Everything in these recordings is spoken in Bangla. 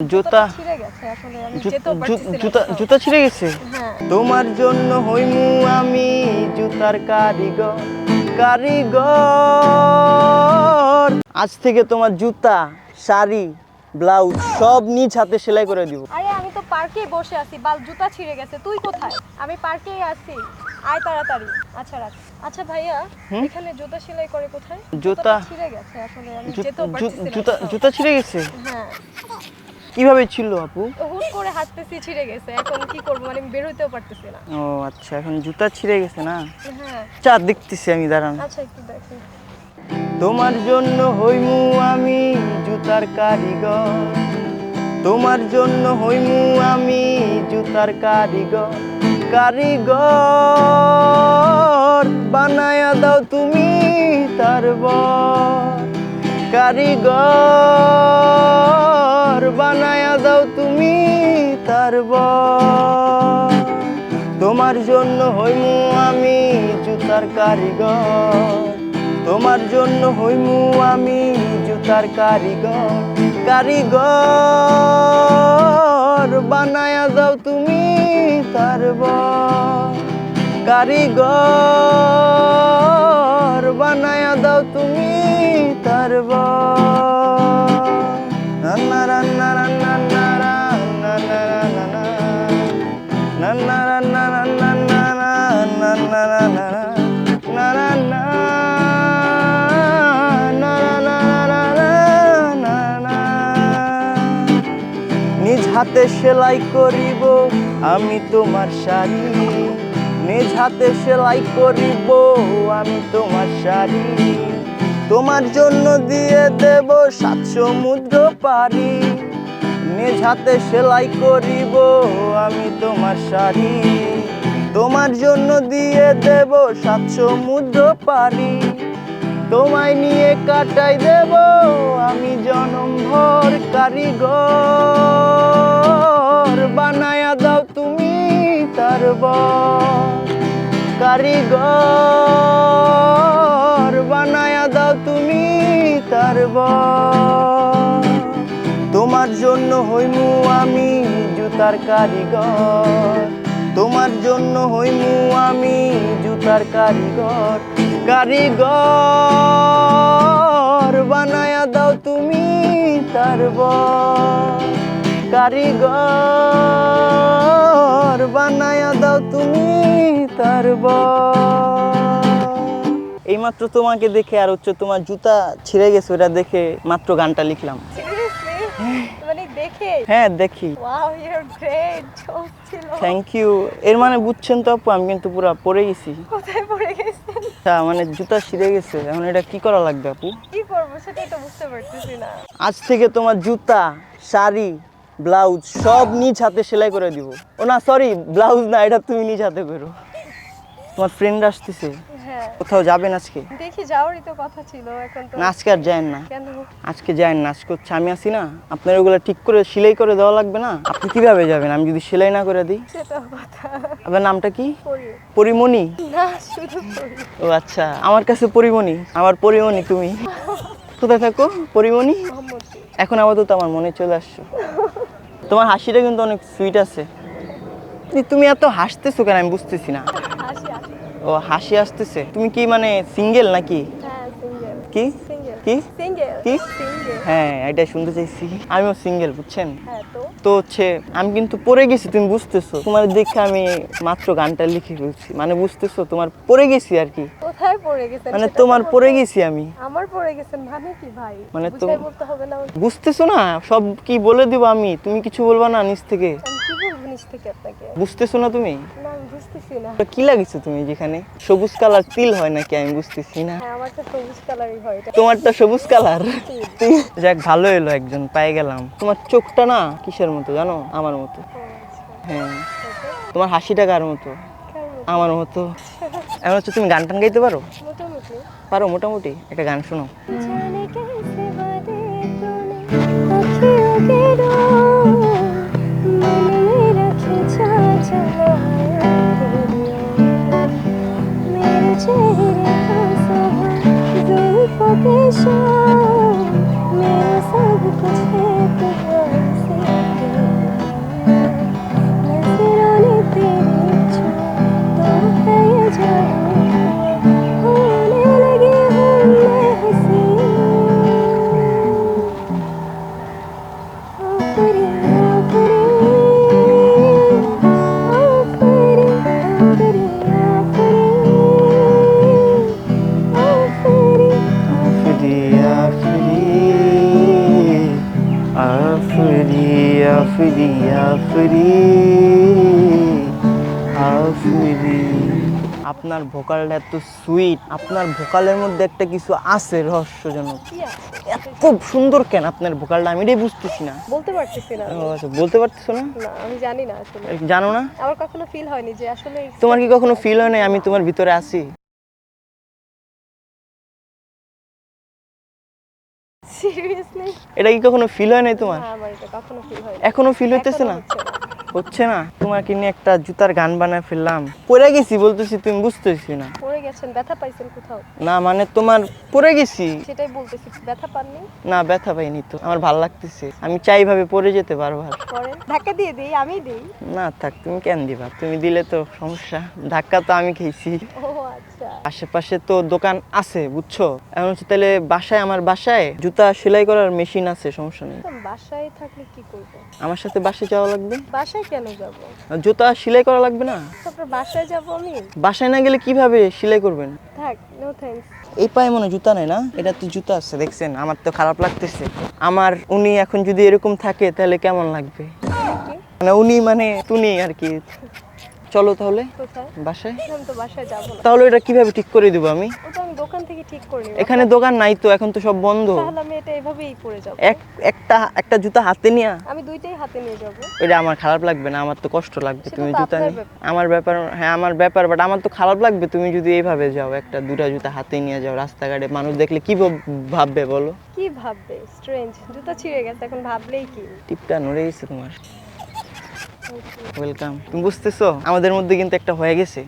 জুতা ছিঁড়ে গেছে জুতা ছিঁড়ে হ্যাঁ। তোমার জন্য হইমু আমি জুতার কারিগর কারিগর। আজ থেকে তোমার জুতা শাড়ি ব্লাউজ সব নিজ হাতে সেলাই করে দিব। আরে আমি তো পার্কেই বসে আছি। বাল জুতা ছিঁড়ে গেছে। তুই কোথায়? আমি পার্কেই আছি। আয় তাড়াতাড়ি। আচ্ছা রাখ। আচ্ছা ভাইয়া এখানে জুতা সেলাই করে কোথায়? জুতা- ছিঁড়ে গেছে আসলে আমি জুতা জুতা ছিঁড়ে গেছে? হ্যাঁ। কীভাবে ছিল আপু? হুট করে হাঁটতেছি ছিঁড়ে গেছে। এখন কি করব? মানে বের হইতেও পারতেছি না। ও আচ্ছা এখন জুতা ছিঁড়ে গেছে না? হ্যাঁ। চা দেখতেছি আমি দাঁড়ান। আচ্ছা একটু দেখি তোমার জন্য হইমু আমি জুতার কারিগর। তোমার জন্য হইমু আমি জুতার কারিগর। কারিগর বানায়া দাও তুমি তার বর। কারিগর বানায়া দাও তুমি তার তোমার জন্য হইমু আমি জুতার কারিগর। তোমার জন্য হইমু আমি জুতার কারিগর। কারিগর বানায়া দাও তুমি তার কারিগর হাতে সেলাই করিব, আমি তোমার শাড়ি। নিজ হাতে সেলাই করিব, আমি তোমার শাড়ি। তোমার জন্য দিয়ে দেব সাত সমুদ্র পারি নিজ হাতে সেলাই করিব, আমি তোমার শাড়ি। তোমার জন্য দিয়ে দেব সাত সমুদ্র পারি তোমায় নিয়ে কাটাই দেব, আমি জনম ভর। কারিগর বানায়া দাও তুমি তার কারিগর বানায়া দাও তুমি তার তোমার জন্য হইমু আমি জুতার কারিগর। তোমার জন্য হইমু আমি জুতার কারিগর। কারিগর বানায়া দাও তুমি তার কারিগর বানায়া দাও তুমি তার এইমাত্র তোমাকে দেখে আর হচ্ছে তোমার জুতা ছিঁড়ে গেছে ওটা দেখে মাত্র গানটা লিখলাম। মানে হ্যাঁ দেখি। থ্যাংক ইউ এর মানে বুঝছেন তো আপু আমি কিন্তু পুরো পড়ে গেছি। কোথায় পড়ে গেছেন আচ্ছা মানে জুতা ছিঁড়ে গেছে। এখন এটা কি করা লাগবে আপু? কি করব সেটাই তো বুঝতে পারতেছি না। আজ থেকে তোমার জুতা শাড়ি ব্লাউজ সব নিজ হাতে সেলাই করে দিব। ও না সরি ব্লাউজ না এটা তুমি নিজ হাতে করো। তোমার ফ্রেন্ড আসতেছে। কোথাও যাবেন আজকে? দেখি যাওয়ারই তো কথা ছিল এখন তো না আজকে আর যায়েন না। কেন? আজকে যায়েন না আজকে হচ্ছে আমি আসি না। আপনার ওগুলো ঠিক করে সেলাই করে দেওয়া লাগবে না? আপনি কীভাবে যাবেন? আমি যদি সেলাই না করে দিই? সেটা কথা। আপনার নামটা কি? পরিমণি? না শুধু ও আচ্ছা আমার কাছে পরিমণি। আমার পরিমণি তুমি। কোথায় থাকো? পরিমণি? এখন আপাতত আমার মনে চলে আসছো। তোমার হাসিটা কিন্তু অনেক সুইট আছে। তুমি এত হাসতেছো কেন? আমি বুঝতেছি না। ও হাসি আসতেছে। তুমি কি মানে সিঙ্গেল নাকি? হ্যাঁ কি? কি? কি? হ্যাঁ এটা শুনতে চাইছি। আমিও সিঙ্গেল বুঝছেন? হ্যাঁ তো? হচ্ছে আমি কিন্তু পড়ে গেছি তুমি বুঝতেছো। তোমার দেখে আমি মাত্র গানটা লিখে ফেলছি। মানে বুঝতেছো তোমার পড়ে গেছি আর কি। কোথায় পড়ে গেছেন মানে তোমার পড়ে গেছি আমি। আমার পড়ে গেছেন মানে কি ভাই? মানে তোম- বুঝতেছো না? সব কি বলে দিব আমি? তুমি কিছু বলবা না নিজ থেকে? নিচ থেকে আপনাকে বুঝতেছো না তুমি? না আমি বুঝতেছি না। কি লাগিছো তুমি যেখানে? সবুজ কালার তিল হয় নাকি? আমি বুঝতেছি না। হ্যাঁ আমার তো সবুজ কালারই হয় তোমারটা সবুজ কালার? যাক ভালো এলো একজন পাই গেলাম। তোমার চোখটা না কিসের মতো জানো? আমার মতো। আচ্ছা। হ্যাঁ। তোমার হাসিটা কার মতো? আমার মতো। এমন হচ্ছে তুমি গান টান গাইতে পারো? পারো মোটামুটি। একটা গান শোনো। जाने আফরি আফরি আফরি আপনার ভোকালটা এত সুইট আপনার ভোকালের মধ্যে একটা কিছু আছে রহস্যজনক। এত সুন্দর কেন আপনার ভোকালটা? আমি এটাই বুঝতেছি না। বলতে পারতেছি না ও আচ্ছা বলতে পারতেছো না? না আমি জানি না আসলে। জানো না? আমার কখনো ফিল হয়নি যে আসলে তোমার কি কখনো ফিল হয় না আমি তোমার ভিতরে আছি। সিরিয়াসলি এটা কি কখনো ফিল হয় নাই তোমার? হয়নি। এখনও ফিল হইতেছে না? হচ্ছে না। তোমার তোমাকে নিয়ে একটা জুতার গান বানায় ফেললাম? পড়ে গেছি বলতেছি তুমি বুঝতেছি না। পড়ে গেছেন ব্যথা পাইছেন কোথাও? না মানে তোমার পরে গেছি। সেটাই বলতেছি ব্যথা পাননি? না ব্যথা পাইনি তো আমার ভালো লাগতেছে। আমি চাই ভাবে পরে যেতে বারবার ধাক্কা দিয়ে দিই আমি দিই? না থাক তুমি কেন দিবা? তুমি দিলে তো সমস্যা ধাক্কা তো আমি খেয়েছি। আচ্ছা। আশেপাশে তো দোকান আছে বুঝছ? এখন হচ্ছে তাহলে বাসায় আমার বাসায় জুতা সেলাই করার মেশিন আছে সমস্যা নেই। বাসায় থাকলে কি করব? আমার সাথে বাসায় যাওয়া লাগবে? বাসায় কেন যাব? জুতা সেলাই করা লাগবে না? তারপর বাসায় যাব আমি? বাসায় না গেলে কীভাবে সেলাই করবেন? থাক নো থ্যাঙ্কস এই পায়ে মনে হয় জুতা নেই না? এটা তো জুতা আছে দেখছেন? আমার তো খারাপ লাগতেছে। আমার উনি এখন যদি এরকম থাকে তাহলে কেমন লাগবে? মানে উনি মানে তুমি আর কি। চলো তাহলে বাসায়? তাহলে এটা কীভাবে ঠিক করে দিব আমি? দোকান থেকে ঠিক করে এখানে দোকান নাই তো এখন তো সব বন্ধ। তাহলে আমি এটা এভাবেই পরে যাব। এক একটা একটা জুতা হাতে নিয়া? আমি দুইটাই হাতে নিয়ে যাব। এটা আমার খারাপ লাগবে না আমার তো কষ্ট লাগবে। তুমি জুতা নিয়ে আমার ব্যাপার হ্যাঁ আমার ব্যাপার বাট আমার তো খারাপ লাগবে। তুমি যদি এইভাবে যাও একটা দুটা জুতা হাতে নিয়ে যাও রাস্তাঘাটে মানুষ দেখলে কি ভাব- ভাববে বলো? কি ভাববে? স্ট্রেঞ্জ জুতা ছিঁড়ে গেছে এখন ভাবলেই কি? টিপটা নড়ে গেছে তোমার। ওয়েলকাম তুমি বুঝতেছো? আমাদের মধ্যে কিন্তু একটা হয়ে গেছে।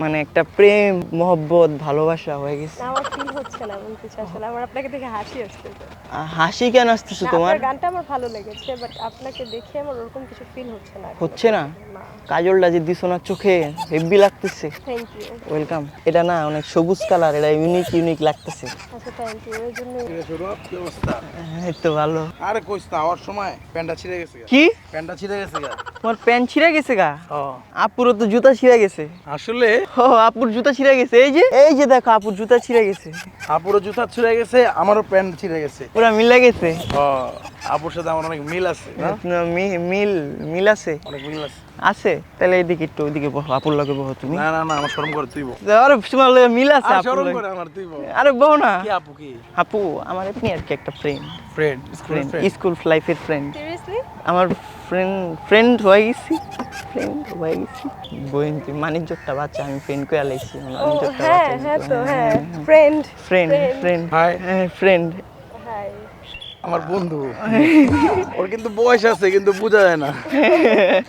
মানে একটা প্রেম মহব্বত ভালোবাসা হয়ে গেছে। আমার ফিল হচ্ছে না এমন কিছু আসলে। আমার আপনাকে দেখে হাসি আসতেছে আহ, হাসি কেন আসতেছে তোমার? গানটা আমার ভালো লেগেছে বাট আপনাকে দেখে আমার ওরকম কিছু ফিল হচ্ছে না। হচ্ছে না? কাজলটা যে দিছো না চোখে হেভি লাগতেছে। থ্যাংক ইউ ওয়েলকাম এটা না অনেক সবুজ কালার এটা ইউনিক ইউনিক লাগতেছে। আচ্ছা থ্যাংক ইউ এর জন্য কি অবস্থা? এই তো ভালো। আরে কইস না হওয়ার সময় প্যান্টটা ছিঁড়ে গেছে কি? প্যান্টটা ছিঁড়ে গেছে গা। তোমার প্যান্ট ছিঁড়ে গেছে গা? ও আপুরও তো জুতা ছিঁড়ে গেছে। আসলে ও আপুর জুতা ছিঁড়ে গেছে এই যে। এই যে দেখো আপুর জুতা ছিঁড়ে গেছে। আপুরও জুতা ছিঁড়ে গেছে আমারও প্যান্ট ছিঁড়ে গেছে। পুরা মিলে গেছে। ও আপুর সাথে আমার অনেক মিল আছে না? মি- মিল মিল আছে। অনেক মিল আছে। আছে? তাহলে এইদিকে একটু ওইদিকে বহো আপুর লগে বহো তুমি। না না না আমার শরম করে তুই বল আরে তোমার লগে মিল আছে আপুর শরম করে আমার তুই বল আরে বহো না। কি আপু কি? আপু আমার এমনি আর কি একটা friend friend school friend friend school লাইফের ফ্রেন্ড সিরিয়াসলি আমার ফ্রেন্ড ফ্রেন্ড হয়ে গেছি। ফ্রেন্ড হয়ে গেছি। বইন্তি মানিজ্যটা বাচ্চা আমি ফ্রেন্ড করে আলাইছি ও হ্যাঁ হ্যাঁ তো হ্যাঁ ফ্রেন্ড ফ্রেন্ড ফ্রেন্ড হাই হ্যাঁ ফ্রেন্ড হাই আমার বন্ধু। ওর কিন্তু বয়স আছে কিন্তু বোঝা যায় না।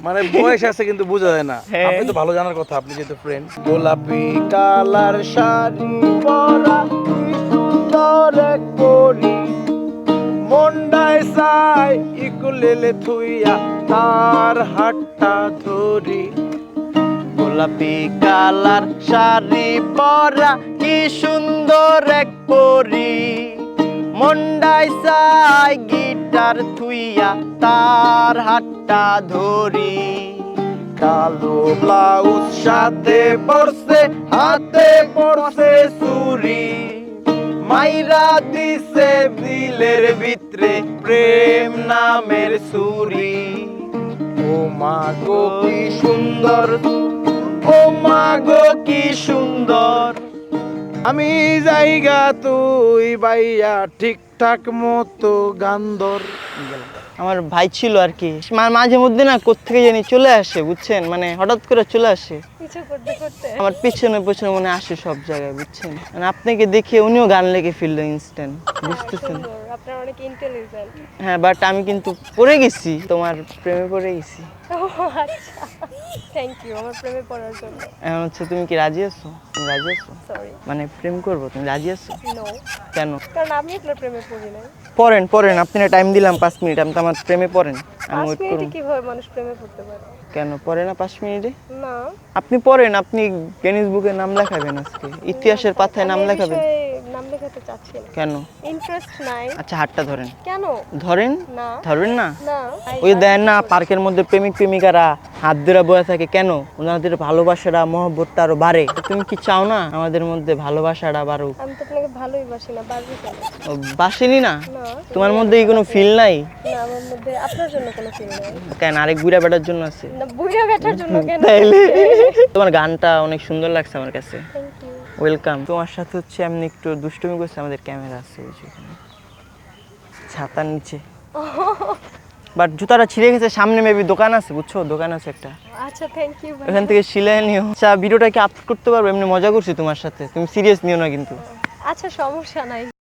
মানে বয়স আছে কিন্তু বোঝা যায় না। হ্যাঁ। আপনি তো ভালো জানার কথা আপনি যেহেতু ফ্রেন্ড গোলাপি কালার শাড়ি পরা কি সুন্দর এক পরি। মন্ডায় সাই ইকুলেলে থুইয়া তার হাতটা ধরি। গোলাপি কালার শাড়ি পরা কি সুন্দর এক পরি। মন্ডাই সাই গিটার থুইয়া তার হাতটা ধরি। কালো ব্লাউজ সাথে পরছে, হাতে পরছে চুরি মাইরা দিছে বিলের ভিতরে প্রেম নামের সুরি। ও মা গো কি সুন্দর, ও মা গো কি সুন্দর। আমি জায়গা তুই বাইয়া ঠিকঠাক মতো গান্দর। আমার ভাই ছিল আর কি। মাঝে মধ্যে না কোথেকে জানি চলে আসে বুঝছেন? মানে হঠাৎ করে চলে আসে। আমার পিছনে পিছনে মনে আসে সব জায়গায় বুঝছেন? মানে আপনাকে দেখে উনিও গান লেগে ফেলল ইনস্ট্যান্ট বুঝতেছেন? হ্যাঁ বাট আমি কিন্তু পড়ে গেছি তোমার প্রেমে পড়ে গেছি। আচ্ছা। থ্যাংক ইউ আমার প্রেমে পড়ার জন্য। এখন হচ্ছে তুমি কি রাজি আছো? তুমি রাজি আছো? সরি মানে প্রেম করব তুমি রাজি আছো? নো কেন? কারণ আমি আপনার প্রেমে পড়ি নাই। পড়েন পড়েন আপনি টাইম দিলাম পাঁচ মিনিট আমি তো আমার প্রেমে পড়েন। আমি ওয়েট কীভাবে মানুষ প্রেমে পড়তে পারে? কেন পড়ে না পাঁচ মিনিটে? না। আপনি পড়েন আপনি গিনিস বুকে নাম লেখাবেন আজকে। ইতিহাসের পাতায় নাম লেখাবেন। নাম লেখাতে চাচ্ছি না। কেন? ইন্টারেস্ট নাই। আচ্ছা হাতটা ধরেন। কেন? ধরেন? না। ধরবেন না? না। ওই দেন না পার্কের মধ্যে প্রেমিক প্রেমিকারা হাত ধরে বয়ে থাকে কেন? ওনাদের ভালোবাসাটা মহব্বতটা আরও বাড়ে। তুমি কি চাও না আমাদের মধ্যে ভালোবাসাটা বাড়ুক? আমি তো আপনাকে ভালোই বাসি না বাড়বি কেন? ও, বাসেনি না? তোমার মধ্যে কি কোনো ফিল নাই? না আমার মধ্যে আপনার জন্য কোনো ফিল নেই। কেন? আরেক বুড়া বেটার জন্য আছে। না বুড়া বেটার জন্য কেন? তাইলে? তোমার গানটা অনেক সুন্দর লাগছে আমার কাছে। থ্যাংক ইউ ওয়েলকাম তোমার সাথে হচ্ছে এমনি একটু দুষ্টুমি করছে আমাদের ক্যামেরা আছে ওই যে ওখানে। ছাতার নিচে। বাট জুতাটা ছিঁড়ে গেছে সামনে মেবি দোকান আছে বুঝছ? দোকান আছে একটা। আচ্ছা থ্যাংক ইউ ওখান থেকে সিলাই নিও। আচ্ছা ভিডিওটা কি আপলোড করতে পারব এমনি মজা করছি তোমার সাথে। তুমি সিরিয়াস নিও না কিন্তু। আচ্ছা সমস্যা নাই।